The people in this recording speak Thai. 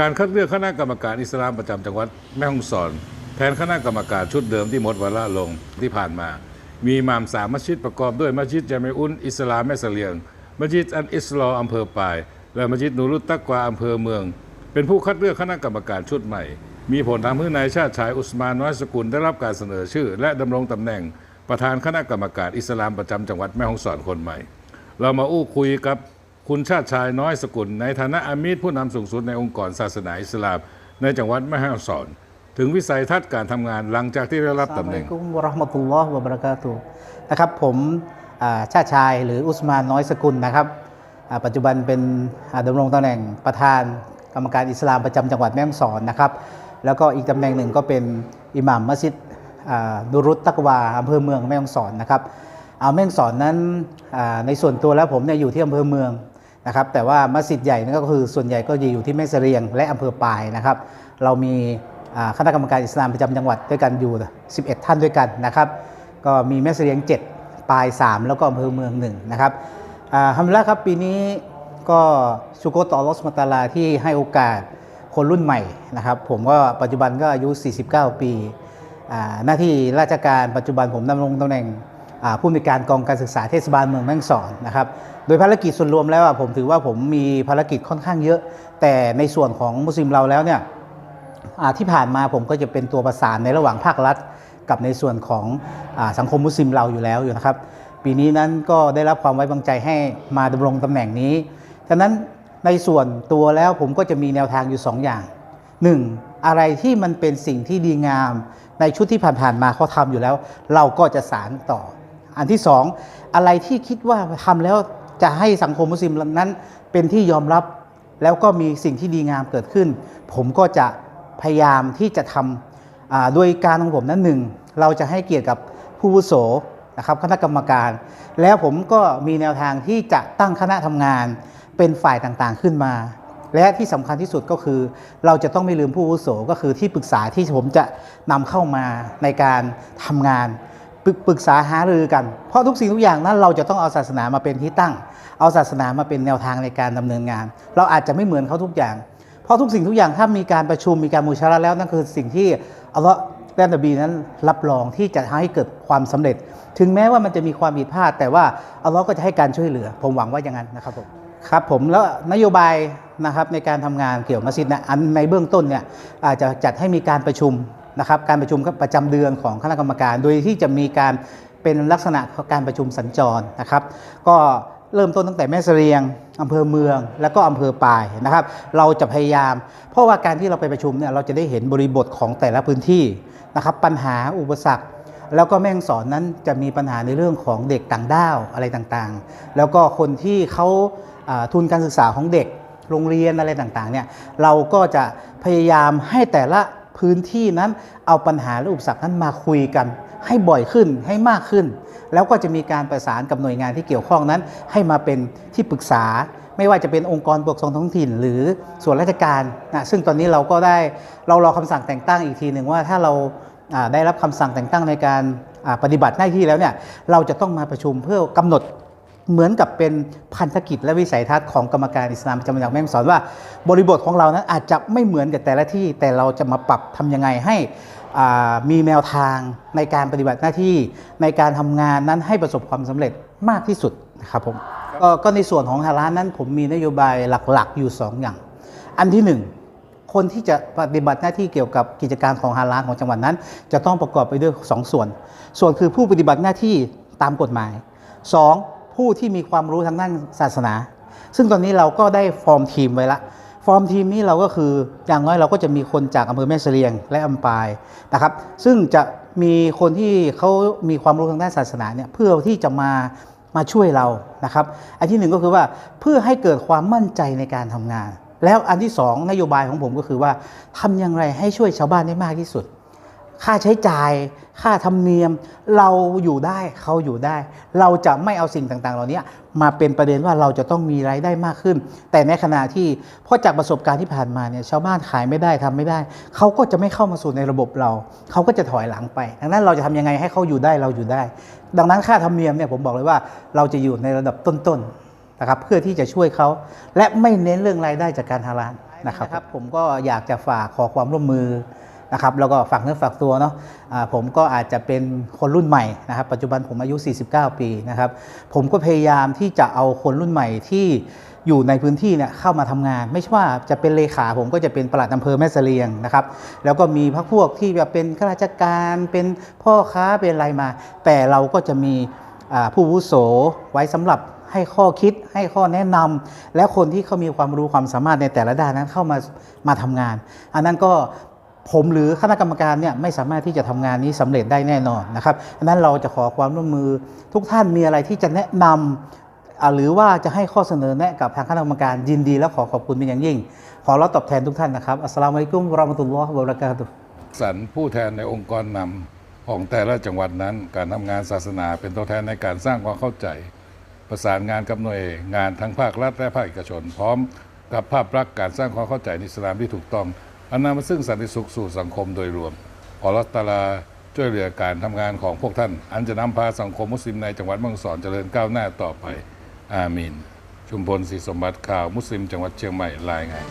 การคัดเลือกคณะกรรมการอิสลามประจำจังหวัดแม่ฮ่องสอน แทนคณะกรรมการชุดเดิมที่หมดวาระลงที่ผ่านมา มีมามสามมัสยิดประกอบด้วยมัสยิดจามอุนอิสลามแม่เสลียง มัสยิดอันอิสลออำเภอปาย และมัสยิดนูรุตตักวาอำเภอเมือง เป็นผู้คัดเลือกคณะกรรมการชุดใหม่ มีผลทำให้นายชาติชายอุสมานน้อยสกุลได้รับการเสนอชื่อ และดำรงตำแหน่ง ประธานคณะกรรมการอิสลามประจำจังหวัดแม่ฮ่องสอนคนใหม่ เรามาอู้คุยกับ คุณชาติชายน้อยสกุล ในฐานะอามีดผู้นำสูงสุดในองค์กรศาสนาอิสลาม ในจังหวัดแม่ฮ่องสอน ถึงวิสัยทัศน์การทำงานหลังจากที่ได้รับตำแหน่งอัสสลามุอะลัยกุมรหมตุลลอฮ์วะบะเรากาตุนะครับผมชาติชายหรืออุสมานน้อยสกุลนะครับปัจจุบันเป็นดำรงตำแหน่งประธานกรรมการอิสลามประจำจังหวัดแม่ฮ่องสอนนะครับ แล้วก็อีกตำแหน่งหนึ่งก็เป็นอิหม่ามมัสยิดอ่าดุรุตตักวาอำเภอเมืองแม่ฮ่องสอนนะครับเอาแม่ฮ่องสอนนั้นในส่วนตัวแล้วผมเนี่ยอยู่ที่อำเภอเมือง นะครับแต่ว่ามัสยิดใหญ่นั่นก็คือส่วนใหญ่ก็จะอยู่ที่แม่เสรียง และอำเภอปายนะครับ เรามีคณะกรรมการอิสลามประจำจังหวัดด้วยกันอยู่ 11 ท่านด้วยกันนะครับ ก็มีแม่เสรียง 7ปลาย 3 แล้วก็อำเภอเมือง1นะครับอ่าทำล้วครับปีนี้ก็ชุโกต่อรอสมาตาลาที่ให้โอกาสคนรุ่นใหม่นะครับ ผมก็ปัจจุบันก็อายุ 49 ปีอ่าหน้าที่ราชการปัจจุบันผมดำรงตำแหน่ง ผู้อำนวยการกองการศึกษาเทศบาลเมืองแม่ฮ่องสอนนะครับโดยภารกิจส่วนรวมแล้วผมถือว่าผมมีภารกิจค่อนข้างเยอะ แต่ในส่วนของมุสลิมเราแล้วเนี่ยที่ผ่านมาผมก็จะเป็นตัวประสานในระหว่างภาครัฐ กับในส่วนของอสังคมมุสลิมเราอยู่แล้วอยู่นะครับ ปีนี้นั้นก็ได้รับความไว้วางใจให้มาดำรงตำแหน่งนี้ฉะนั้นในส่วนตัวแล้วผมก็จะมีแนวทางอยู่ 2 อย่าง 1. อะไรที่มันเป็นสิ่งที่ดีงาม ในชุดที่ผ่านๆมาเขาทำอยู่แล้ว เราก็จะสารต่อ อันที่2องอะไรที่คิดว่าทำแล้วจะให้สังคมมุสลิมนั้นเป็นที่ยอมรับแล้วก็มีสิ่งที่ดีงามเกิดขึ้น ผมก็จะพยายามที่จะทำอ่าโดยการของผมนั้นหนึ่งเราจะให้เกียรติกับผู้วุโสนะครับคณะกรรมการ แล้วผมก็มีแนวทางที่จะตั้งคณะทำงานเป็นฝ่ายต่างๆขึ้นมา และที่สำคัญที่สุดก็คือ เราจะต้องไม่ลืมผู้วุโสก็คือที่ปรึกษาที่ผมจะนำเข้ามาในการทำงาน ปรึกปรึกษาหารือกัน เพราะทุกสิ่งทุกอย่างนั้นเราจะต้องเอาศาสนามาเป็นที่ตั้ง เอาศาสนามาเป็นแนวทางในการดำเนินงาน เราอาจจะไม่เหมือนเขาทุกอย่าง เพราะทุกสิ่งทุกอย่างถ้ามีการประชุมมีการมูชาระแล้วนั่นคือสิ่งที่อัลลอฮ์และนบีนั้นรับรองที่จะให้เกิดความสำเร็จ ถึงแม้ว่ามันจะมีความผิดพลาด แต่ว่าอัลลอฮ์ก็จะให้การช่วยเหลือ ผมหวังว่าอย่างนั้นนะครับผมครับผมแล้วนโยบายนะครับในการทำงานเกี่ยวกับมัสยิดนะอันในเบื้องต้นเนี่ยอาจจะจัดให้มีการประชุม นะครับการประชุมประจำเดือนของคณะกรรมการ โดยที่จะมีการเป็นลักษณะการประชุมสัญจรนะครับ ก็เริ่มต้นตั้งแต่แม่เสรียงอำเภอเมือง แล้วก็อำเภอปายนะครับ เราจะพยายาม เพราะว่าการที่เราไปประชุมเนี่ยเราจะได้เห็นบริบทของแต่ละพื้นที่นะครับ ปัญหาอุปสรรคแล้วก็แม่งสอนนั้นจะมีปัญหาในเรื่องของเด็กต่างด้าวอะไรต่างๆ แล้วก็คนที่เขาทุนการศึกษาของเด็กโรงเรียนอะไรต่างๆเนี่ยเราก็จะพยายามให้แต่ละ พื้นที่นั้นเอาปัญหาและอุปสรรคนั้นมาคุยกัน ให้บ่อยขึ้นให้มากขึ้น แล้วก็จะมีการประสานกับหน่วยงานที่เกี่ยวข้องนั้น ให้มาเป็นที่ปรึกษา ไม่ว่าจะเป็นองค์กรปกครองท้องถิ่น หรือส่วนราชการนะซึ่งตอนนี้เราก็ได้เรารอคำสั่งแต่งตั้งอีกทีหนึ่งว่าถ้าเราได้รับคำสั่งแต่งตั้งในการปฏิบัติหน้าที่แล้วเนี่ยเราจะต้องมาประชุมเพื่อกำหนด เหมือนกับเป็นพันธกิจและวิสัยทัศน์ของกรรมการอิสลามจังหวัดแม่งสอนว่า บริบทของเรานั้นอาจจะไม่เหมือนกับแต่ละที่ แต่เราจะมาปรับทำยังไงให้มีแนวทางในการปฏิบัติหน้าที่ในการทำงานนั้นให้ประสบความสำเร็จมากที่สุดนะครับผมก็ก็ในส่วนของฮาร้านนั้นผมมีนโยบายหลักๆอยู่ 2 อย่าง อันที่หนึ่งคนที่จะปฏิบัติหน้าที่เกี่ยวกับกิจการของฮาลาลของจังหวัดนั้น จะต้องประกอบไปด้วย 2 ส่วน ส่วนคือผู้ปฏิบัติหน้าที่ตามกฎหมาย 2. ผู้ที่มีความรู้ทางด้านศาสนา ซึ่งตอนนี้เราก็ได้ฟอร์มทีมไว้ละ ฟอร์มทีมนี้เราก็คืออย่างน้อยเราก็จะมีคนจากอำเภอแม่เสลียงและอำปายนะครับ ซึ่งจะมีคนที่เขามีความรู้ทางด้านศาสนาเนี่ยเพื่อที่จะมามาช่วยเรานะครับ อันที่หนึ่งก็คือว่าเพื่อให้เกิดความมั่นใจในการทำงาน แล้วอันที่สองนโยบายของผมก็คือว่าทำอย่างไรให้ช่วยชาวบ้านได้มากที่สุด ค่าใช้จ่าย ค่าธรรมเนียม เราอยู่ได้เขาอยู่ได้ เราจะไม่เอาสิ่งต่างๆ เหล่านี้มาเป็นประเด็นว่าเราจะต้องมีรายได้มากขึ้น แต่ในขณะที่เพราะจากประสบการณ์ที่ผ่านมาเนี่ยชาวบ้านขายไม่ได้ทำไม่ได้ เขาก็จะไม่เข้ามาสู่ในระบบเรา เขาก็จะถอยหลังไป ดังนั้นเราจะทำยังไงให้เขาอยู่ได้เราอยู่ได้ ดังนั้นค่าธรรมเนียมเนี่ยผมบอกเลยว่าเราจะอยู่ในระดับต้นๆนะครับเพื่อที่จะช่วยเขาและไม่เน้นเรื่องรายได้จากการฮาลาลนะครับผมก็อยากจะฝากขอความร่วมมือ นะครับแล้วก็ฝากเนื้อฝากตัวเนาะอ่าผมก็อาจจะเป็นคนรุ่นใหม่นะครับ ปัจจุบันผมอายุ 49 ปีนะครับ ผมก็พยายามที่จะเอาคนรุ่นใหม่ที่อยู่ในพื้นที่เนี่ยเข้ามาทำงาน ไม่ใช่ว่าจะเป็นเลขาผมก็จะเป็นปลัดอำเภอแม่เสลียงนะครับ แล้วก็มีพักพวกที่แบบเป็นข้าราชการเป็นพ่อค้าเป็นอะไรมา แต่เราก็จะมีผู้วุโสไว้สำหรับให้ข้อคิดให้ข้อแนะนำและคนที่เขามีความรู้ความสามารถในแต่ละด้านนั้นเข้ามามาทำงาน อันนั้นก็ ผมหรือคณะกรรมการเนี่ยไม่สามารถที่จะทำงานนี้สำเร็จได้แน่นอนนะครับอันนั้นเราจะขอความร่วมมือทุกท่านมีอะไรที่จะแนะนำอ่าหรือว่าจะให้ข้อเสนอแนะกับทางคณะกรรมการยินดี และขอขอบคุณเป็นอย่างยิ่ง ขอรับตอบแทนทุกท่านนะครับอัสลามุอะลัยกุมวะเรามตุลลอฮ์บรากาตุสรรผู้แทนในองค์กรนำของแต่ละจังหวัดนั้น การทำงานศาสนา เป็นตัวแทนในการสร้างความเข้าใจ ประสานงานกับหน่วยงานทั้งภาครัฐและภาคเอกชน พร้อมกับภาพลักษณ์การสร้างความเข้าใจในอิสลามที่ถูกต้อง อันนำมาซึ่งสันติสุขสู่สังคมโดยรวมขอรัตลาช่วยเหลือการทำงานของพวกท่าน อันจะนำพาสังคมมุสลิมในจังหวัดมังสอนเจริญก้าวหน้าต่อไป อามีนชุมพลศรีสมบัติข่าวมุสลิมจังหวัดเชียงใหม่รายงาน